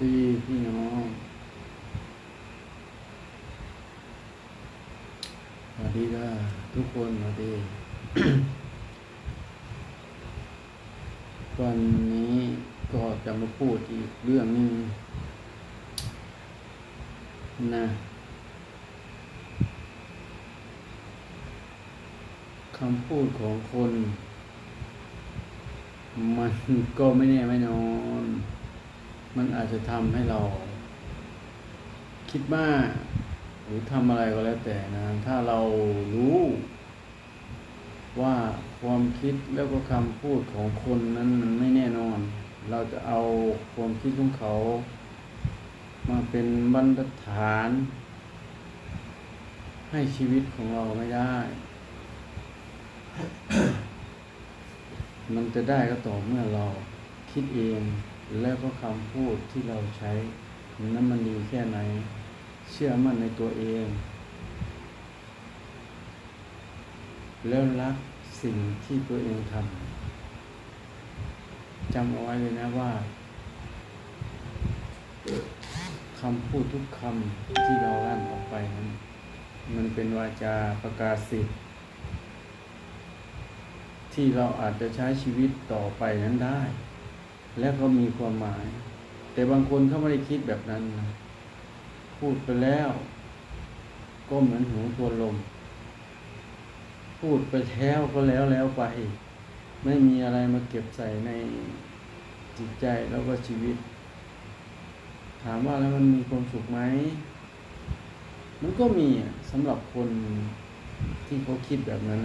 ดีพี่น้องสวัสดีค่ะทุกคนสวัสดี วันนี้ก็จะมาพูดอีกเรื่องหนึงนะคำพูดของคน มันก็ไม่แน่ไม่นอน มันอาจจะทำให้เรา คิดมากหรือทำอะไรก็แล้วแต่นะ ถ้าเรารู้ ว่าความคิดแล้วก็คำพูดของคนนั้นมันไม่แน่นอน เราจะเอาความคิดของเขา มาเป็นบรรทัดฐาน ให้ชีวิตของเราไม่ได้ มันจะได้ก็ต่อเมื่อเราคิดเอง แล้วก็คำพูดที่เราใช้นั้นมันดีแค่ไหน เชื่อมั่นในตัวเอง แล้วรักสิ่งที่ตัวเองทำจำเอาไว้เลยนะว่าคำพูดทุกคำที่เราลั่นออกไปนั้นมันเป็นวาจาประกาศสิทธิ์ที่เราอาจจะใช้ชีวิตต่อไปนั้นได้ และก็มีความหมาย แต่บางคนเขาไม่ได้คิดแบบนั้นนะพูดไปแล้ว ก็เหมือนหูทวนลม พูดไปแล้วก็แล้วแล้วไป ไม่มีอะไรมาเก็บใส่ในจิตใจแล้วก็ชีวิต ถามว่าแล้วมันมีความสุขไหมมันก็มีสำหรับคนที่เขาคิดแบบนั้น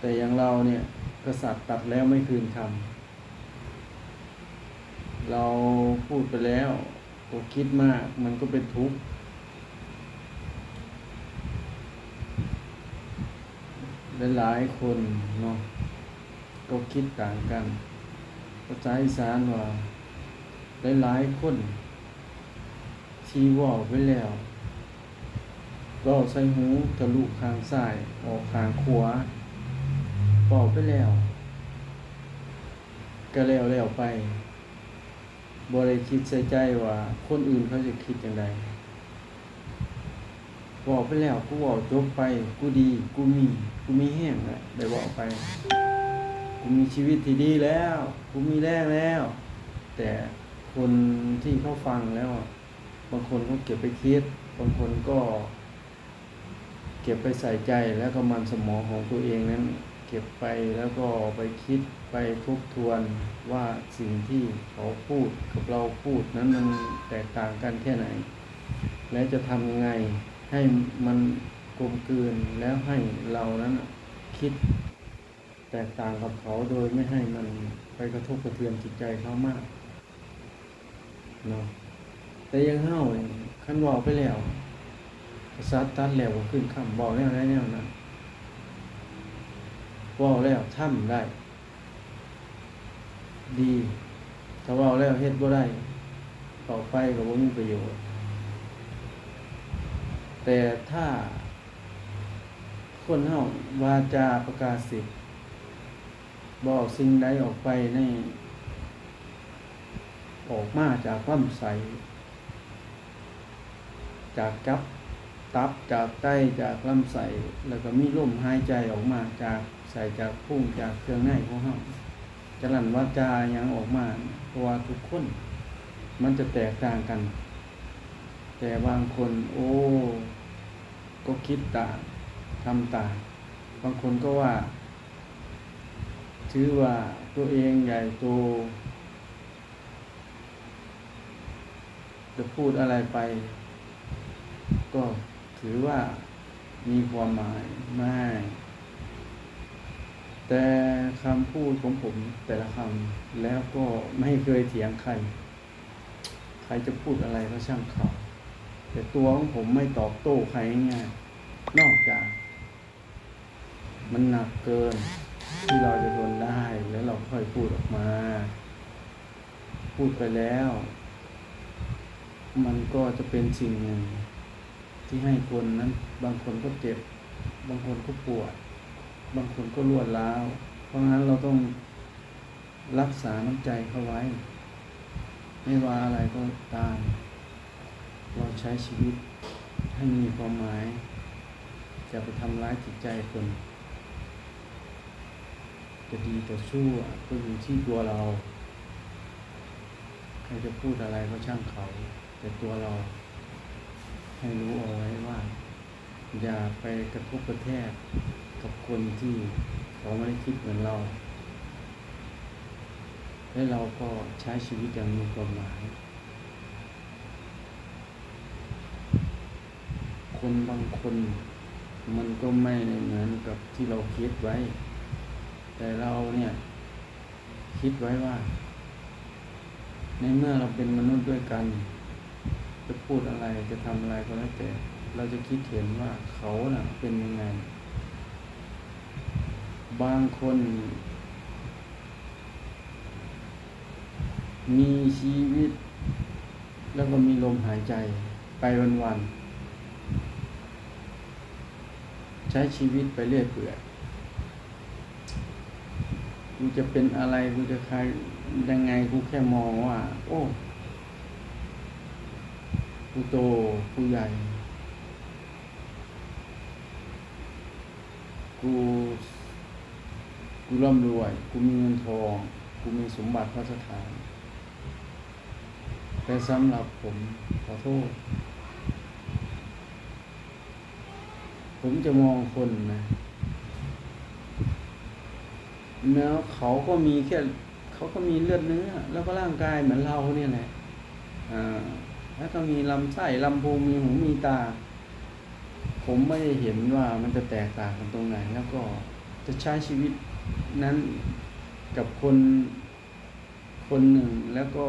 แต่อย่างเราเนี่ยกษัตริย์ตัดแล้วไม่คืนคำ เราพูดไปแล้วก็คิดมากมันก็เป็นทุกข์หลายๆคนเนาะก็คิดต่างกันภาษาอีสานว่าหลายๆคนที่ว่าไปแล้วก็ใส่หูทะลุข้างซ้ายออกข้างขวาบอกไปแล้ว ก็แล้วแล้วไป บ่ได้คิดใส่ใจว่า คนอื่นเขาจะคิดอย่างไรบอกไปแล้วกูบอกจบไป กูดี กูมี กูมีแห้งแล้วได้บอกไป กูมีชีวิตที่ดีแล้ว กูมีแรงแล้ว แต่คนที่เขาฟังแล้วบางคนก็เก็บไปคิด บางคนก็ เก็บไปใส่ใจแล้วก็มันสมองของตัวเองนั้น เก็บไปแล้วก็ไปคิดไปทบทวนว่าสิ่งที่เขาพูดกับเราพูดนั้นมันแตกต่างกันแค่ไหน และจะทำยังไงให้มันกลมกลืนแล้วให้เรานั้นคิดแตกต่างกับเขาโดยไม่ให้มันไปกระทบกระเทือนจิตใจเขามากเนาะแต่ยังเฮ้าขั้นบอกไปแล้วซัดตัดแล้วก็ขึ้นคำบอกแล้วได้แนวนั้น บอกแล้วทำได้ ดี ถ้าบอกแล้วเฮ็ดบ่ได้ต่อไปก็บ่มีประโยชน์ แต่ถ้า คนเฮาวาจาประกาศสิทธิ์บอกสิ่งใดออกไปใน ออกมาจากความใส จากกับตับจากไตจากลำไส้แล้วก็มีลมหายใจออกมาจาก ส่จากพุ่งจากเครื่องในของเฮาจะลั่นวาจาหยังออกมาเพราะว่าทุกคน มันจะแตกต่างกัน แต่บางคน โอ้ ก็คิดต่างทำต่าง บางคนก็ว่า ถือว่าตัวเองใหญ่โตจะพูดอะไรไป ก็ถือว่ามีความหมายไม่ แต่คำพูดของผมแต่ละคำแล้วก็ไม่เคยเถียงใคร ใครจะพูดอะไรก็ช่างเขา แต่ตัวของผมไม่ตอบโต้ใครง่ายนอกจาก มันหนักเกิน ที่เราจะทนได้แล้วเราค่อยพูดออกมา พูดไปแล้ว มันก็จะเป็นสิ่งหนึ่งที่ให้คนนั้น บางคนก็เจ็บ บางคนก็ปวด บางคนก็รวดร้าว เพราะงั้นเราต้องรักษาน้ำใจเขาไว้ ไม่ว่าอะไรก็ตาม เราใช้ชีวิตให้มีความหมาย จะไปทำร้ายจิตใจคน จะดีจะชั่วก็อยู่ที่ตัวเรา ใครจะพูดอะไรก็ช่างเขา แต่ตัวเรา ให้รู้เอาไว้ว่า อย่าไปกระทบกระแทก กับคนที่เขาไม่ได้คิดเหมือนเรา และเราก็ใช้ชีวิตอย่างมีความหมาย คนบางคนมันก็ไม่เหมือนกับที่เราคิดไว้ แต่เราเนี่ย คิดไว้ว่า ในเมื่อเราเป็นมนุษย์ด้วยกัน จะพูดอะไรจะทำอะไรก็แล้วแต่ เราจะคิดเห็นว่าเขาน่ะเป็นยังไง บางคน มีชีวิต แล้วก็มีลมหายใจไปวันๆ ใช้ชีวิตไปเรื่อยเปื่อยกูจะเป็นอะไรกูจะใครยังไงกูแค่มองว่า โอ้กูโตกูใหญ่ กู กูร่ำรวย กูมีเงินทอง กูมีสมบัติพระสถาน แต่สำหรับผมขอโทษ ผมจะมองคนนะแล้วเขาก็มีแค่เขาก็มีเลือดเนื้อ แล้วก็ร่างกายเหมือนเราเนี่ยแหละอ่าแล้วก็มีลำไส้ลำโพงมีหูมีตา ผมไม่ได้เห็นว่ามันจะแตกต่างกันตรงไหน แล้วก็จะใช้ชีวิต นั้นกับคนคนหนึ่งแล้วก็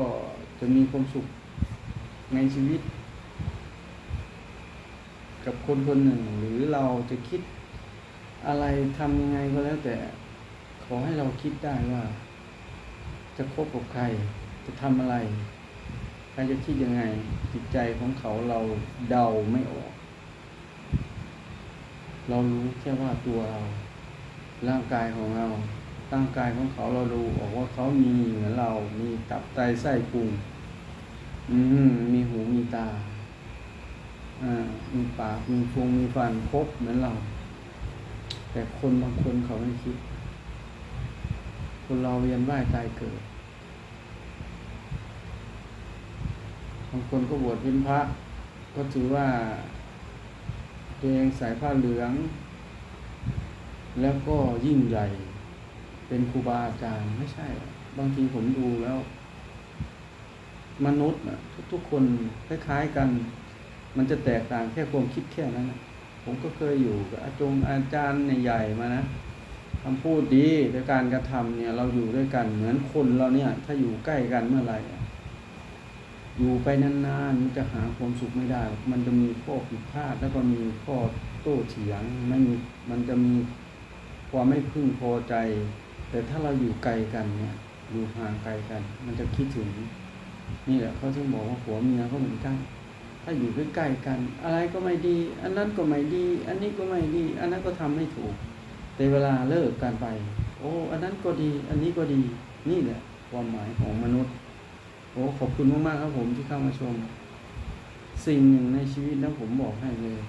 จะมีความสุขในชีวิต กับคนคนหนึ่ง หรือเราจะคิดอะไรทำยังไงก็แล้วแต่ขอให้เราคิดได้ว่า จะคบกับใครจะทำอะไร ใครจะคิดยังไง จิตใจของเขาเราเดาไม่ออก เรารู้แค่ว่าตัวเรา ร่างกายของเราร่างกายของเขาเราดูออกว่าเขามีเหมือนเรา มีตับไตไส้พุงอืมมีหูมีตาอ่ามีปากมีฟงมีฟันครบเหมือนเรา แต่คนบางคนเขาไม่คิด คนเราเวียนว่ายตายเกิดบางคนก็บวชเป็นพระ ก็ถือว่าตัวเองใส่ผ้าเหลือง แล้วก็ยิ่งใหญ่ เป็นครูบาอาจารย์ไม่ใช่ บางทีผมดูแล้ว มนุษย์นะทุกๆคนคล้ายๆกัน มันจะแตกต่างแค่ความคิดแค่นั้นนะผมก็เคยอยู่กับอาจงอาจารย์ใหญ่ๆมานะคำพูดดีแต่การกระทำเนี่ย เราอยู่ด้วยกันเหมือนคนเราเนี่ย ถ้าอยู่ใกล้กันเมื่อไหร่อยู่ไปนานๆมันจะหาความสุขไม่ได้ มันจะมีข้อผิดพลาดแล้วก็มีข้อโต้เถียงไม่มีมันจะมี ความไม่พึงพอใจ แต่ถ้าเราอยู่ไกลกันเนี่ยอยู่ห่างไกลกัน มันจะคิดถึง นี่แหละเขาถึงบอกว่าผัวเมียก็เหมือนกัน ถ้าอยู่ใกล้ๆกัน อะไรก็ไม่ดี อันนั้นก็ไม่ดี อันนี้ก็ไม่ดี อันนั้นก็ทำไม่ถูก แต่เวลาเลิกกันไป โอ้อันนั้นก็ดี อันนี้ก็ดี นี่แหละความหมายของมนุษย์ โอ้ขอบคุณมากๆครับผมที่เข้ามาชม สิ่งหนึ่งในชีวิตนะผมบอกให้เลย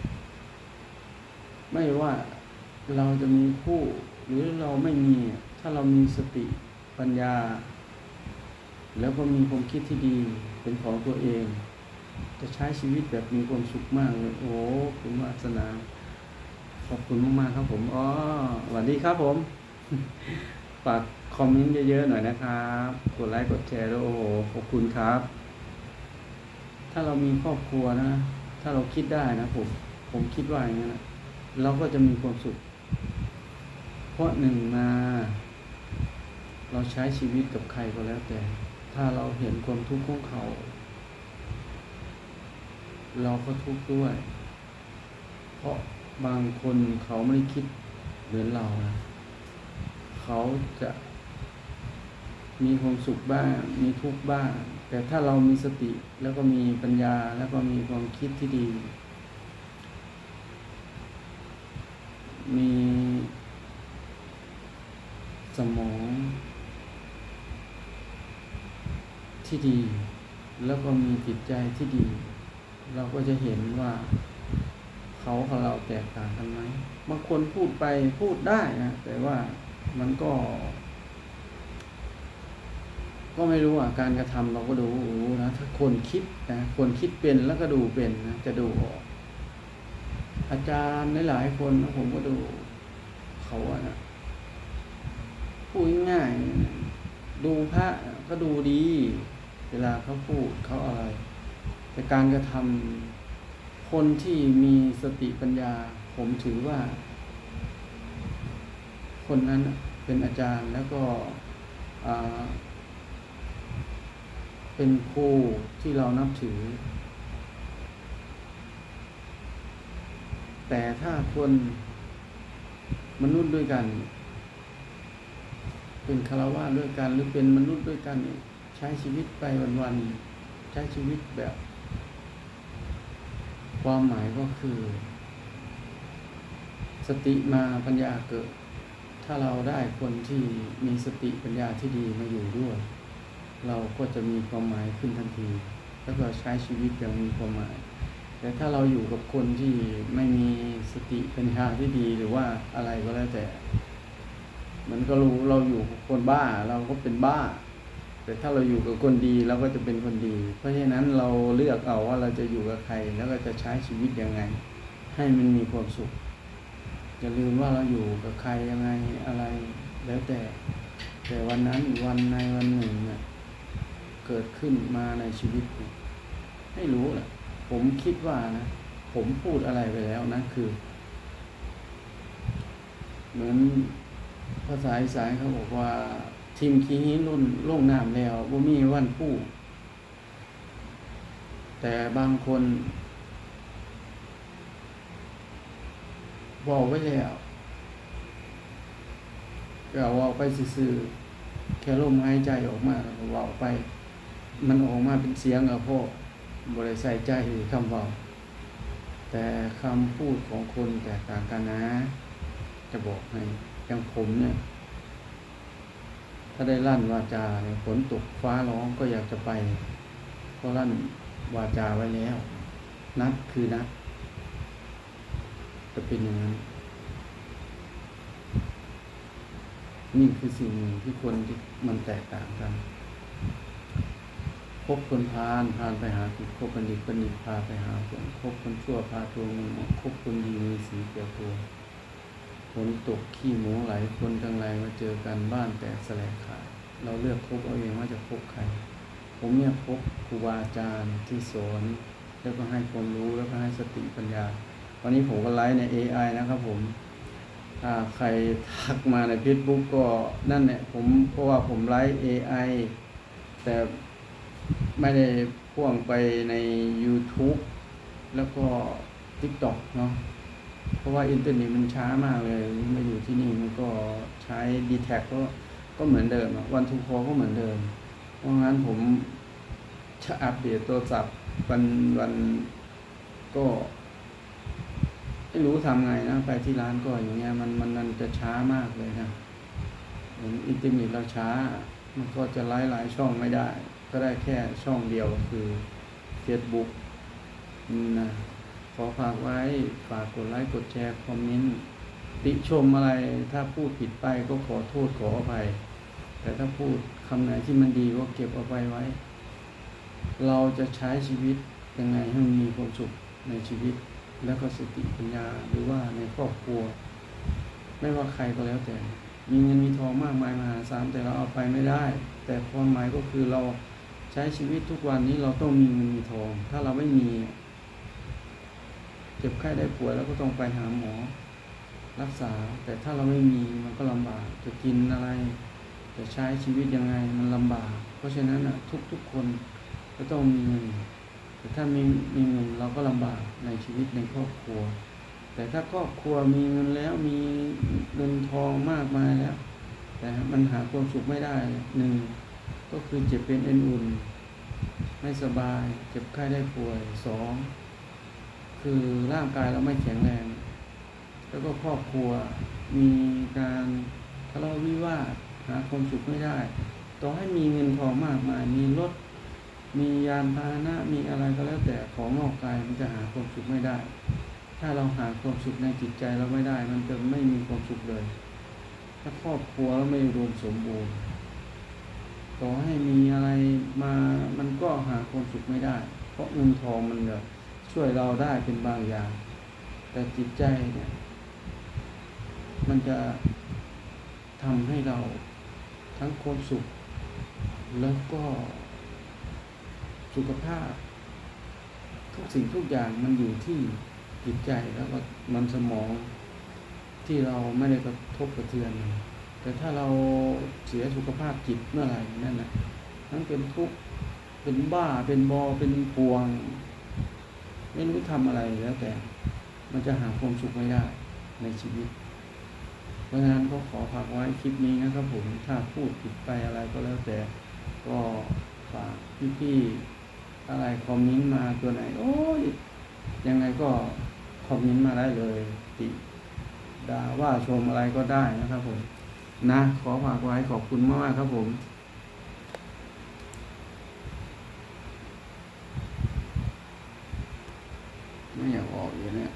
ไม่ว่า เราจะมีคู่หรือเราไม่มีถ้าเรามีสติปัญญา แล้วก็มีความคิดที่ดีเป็นของตัวเอง จะใช้ชีวิตแบบมีความสุขมากเลยโอ้คุณวาสนา ขอบคุณมากๆครับผมอ๋อสวัสดีครับผม ฝากคอมเมนต์เยอะๆหน่อยนะครับกดไลค์กดแชร์ด้วยโอ้โหขอบคุณครับ ถ้าเรามีครอบครัวนะ ถ้าเราคิดได้นะผมผมคิดว่าอย่างนั้นนะเราก็จะมีความสุข ราะหนึ่งมา เราใช้ชีวิตกับใครก็แล้วแต่ ถ้าเราเห็นความทุกข์ของเขา เราก็ทุกข์ด้วย เพราะบางคนเขาไม่ได้คิดเหมือนเรานะเขาจะมีความสุขบ้าง มีทุกข์บ้าง แต่ถ้าเรามีสติแล้วก็มีปัญญาแล้วก็มีความคิดที่ดี มี สมอง ที่ดี แล้วก็มีจิตใจที่ดี เราก็จะเห็นว่าเขากับเราแตกต่างกันไหมบางคนพูดไปพูดได้นะแต่ว่ามันก็ ก็ไม่รู้อะการกระทำเราก็ดูนะถ้าคนคิดนะคนคิดเป็นแล้วก็ดูเป็นนะจะดูออกอาจารย์หลายๆคนนะผมก็ดูเขาอะนะ พูดง่ายๆดูพระก็ดูดี เวลาเขาพูดเขาอะไร แต่การกระทำคนที่มีสติปัญญา ผมถือว่า คนนั้นเป็นอาจารย์แล้วก็เป็นครูที่เรานับถือ แต่ถ้าคนมนุษย์ด้วยกัน เป็นคารวะด้วยกัน หรือเป็นมนุษย์ด้วยกันใช้ชีวิตไปวันๆใช้ชีวิตแบบ ความหมายก็คือ สติมาปัญญาเกิด ถ้าเราได้คนที่มีสติปัญญาที่ดีมาอยู่ด้วย เราก็จะมีความหมายขึ้นทันที แล้วก็ใช้ชีวิตอย่างมีความหมายแต่ถ้าเราอยู่กับคนที่ไม่มีสติปัญญาที่ดีหรือว่าอะไรก็แล้วแต่ มันก็รู้เราอยู่กับคนบ้าเราก็เป็นบ้า แต่ถ้าเราอยู่กับคนดีเราก็จะเป็นคนดี เพราะฉะนั้นเราเลือกเอาว่าเราจะอยู่กับใคร แล้วก็จะใช้ชีวิตยังไง ให้มันมีความสุขอย่าลืมว่าเราอยู่กับใครยังไงอะไรแล้วแต่ แต่วันนั้นวันในวันหนึ่งเนี่ยเกิดขึ้นมาในชีวิตเนี่ยไม่รู้แหละผมคิดว่านะ ผมพูดอะไรไปแล้วนะคือ เหมือน ภาษาอีสานเขาบอกว่า ทีมขี้หินรุ่นล่งน้ำแล้วบ่มีวันพูดแต่บางคนบอกไว้แล้วก็เอาไปซื่อแค่ลมหายใจออกมาแล้วก็เว่าไป มันออกมาเป็นเสียงอาพ่อบริใส่ใจคำเว่าแต่คำพูดของคนแตกต่างกันนะ จะบอกให้ อย่างผมเนี่ย ถ้าได้ลั่นวาจาเนี่ยฝนตกฟ้าร้องก็อยากจะไปเพราะลั่นวาจาไว้แล้ว นัดคือนัดจะเป็นอย่างนั้นนี่คือสิ่งหนึ่งที่คนที่มันแตกต่างกันคบคนพาลพาลไปหาผิดคบบัณฑิตบัณฑิตพาไปหาผลคบคนชั่วพาตัวมึงคบคนดีมีสีเกี่ยวตัว ฝนตกขี้หมูไหลคนทั้งไรมาเจอกันบ้านแตกแสลกขาดเราเลือกคบเอาเองว่าจะคบใคร ผมเนี่ยคบครูบาอาจารย์ที่สอนแล้วก็ให้ความรู้แล้วก็ให้สติปัญญา วันนี้ผมก็ไลฟ์ใน AI นะครับผมถ้าใครทักมาใน Facebook ก็นั่นแหละผมเพราะว่าผมไลฟ์ AI แต่ไม่ได้พ่วงไปใน YouTube แล้วก็ TikTok เนาะ เพราะว่าอินเทอร์เน็ตมันช้ามากเลยมาอยู่ที่นี่มันก็ใช้ d t แท็กก็ก็เหมือนเดิมวันทูคอก็เหมือนเดิม เพราะงั้นผมจะอัปเดตโทรศัพท์วันวันก็ไม่รู้ทำไงนะไปที่ร้านก็อย่างเงี้ยมันมันมันจะช้ามากเลยนะอินเทอร์เน็ตเราช้า มันก็จะไล่หลายช่องไม่ได้ ก็ได้แค่ช่องเดียวคือ Facebook นะ อฝากไว้ฝากกดไลค์กดแชร์คอมเมนต์ติชมอะไรถ้าพูดผิดไปก็ขอโทษขออภัย แต่ถ้าพูดคำไหนที่มันดีก็เก็บเอาไปไว้ เราจะใช้ชีวิตยังไงให้มีความสุขในชีวิต แล้วก็สติปัญญาหรือว่าในครอบครัว ไม่ว่าใครก็แล้วแต่ มีเงินมีทองมากมายมหาศาลแต่เราเอาไปไม่ได้ แต่ความหมายก็คือเราใช้ชีวิตทุกวันนี้เราต้องมีเงินมีทอง ถ้าเราไม่มี เจ็บไข้ได้ป่วยแล้วก็ต้องไปหาหมอ รักษา แต่ถ้าเราไม่มีมันก็ลำบาก จะกินอะไร จะใช้ชีวิตยังไงมันลำบาก เพราะฉะนั้นอะทุกๆคนก็ต้องมีเงิน แต่ถ้ามีมีเงินเราก็ลำบากในชีวิตในครอบครัว แต่ถ้าครอบครัวมีเงินแล้วมีเงินทองมากมายแล้ว แต่มันหาความสุขไม่ได้หนึ่งก็คือเจ็บเป็นเอ็นอุ่น ไม่สบาย เจ็บไข้ได้ป่วยสอง คือร่างกายเราไม่แข็งแรง แล้วก็ครอบครัวมีการทะเลาะวิวาทหาความสุขไม่ได้ ต่อให้มีเงินทองมากมาย มีรถ มียานพาหนะ มีอะไรก็แล้วแต่ของนอกกายมันจะหาความสุขไม่ได้ ถ้าเราหาความสุขในจิตใจเราไม่ได้ มันจะไม่มีความสุขเลย ถ้าครอบครัวเราไม่รวมสมบูรณ์ ต่อให้มีอะไรมา มันก็หาความสุขไม่ได้ เพราะเงินทองมันแบบ ช่วยเราได้เป็นบางอย่าง แต่จิตใจเนี่ย มันจะทำให้เราทั้งความสุข แล้วก็สุขภาพ ทุกสิ่งทุกอย่างมันอยู่ที่จิตใจแล้วก็มันสมองที่เราไม่ได้กระทบกระเทือน แต่ถ้าเราเสียสุขภาพจิตเมื่อไหร่นั่นแหละทั้งเป็นทุกข์เป็นบ้าเป็นบอเป็นปวง ไม่รู้ทำอะไรแล้วแต่ มันจะหาความสุขไม่ได้ในชีวิต เพราะฉะนั้นก็ขอฝากไว้คลิปนี้นะครับผมถ้าพูดผิดไปอะไรก็แล้วแต่ ก็ฝากพี่ๆอะไรคอมเมนต์มาตัวไหน โอ้ยยังไงก็คอมเมนต์มาได้เลยติด่าว่าชมอะไรก็ได้นะครับผมนะ ขอฝากไว้ขอบคุณมากๆครับผม ไม่อย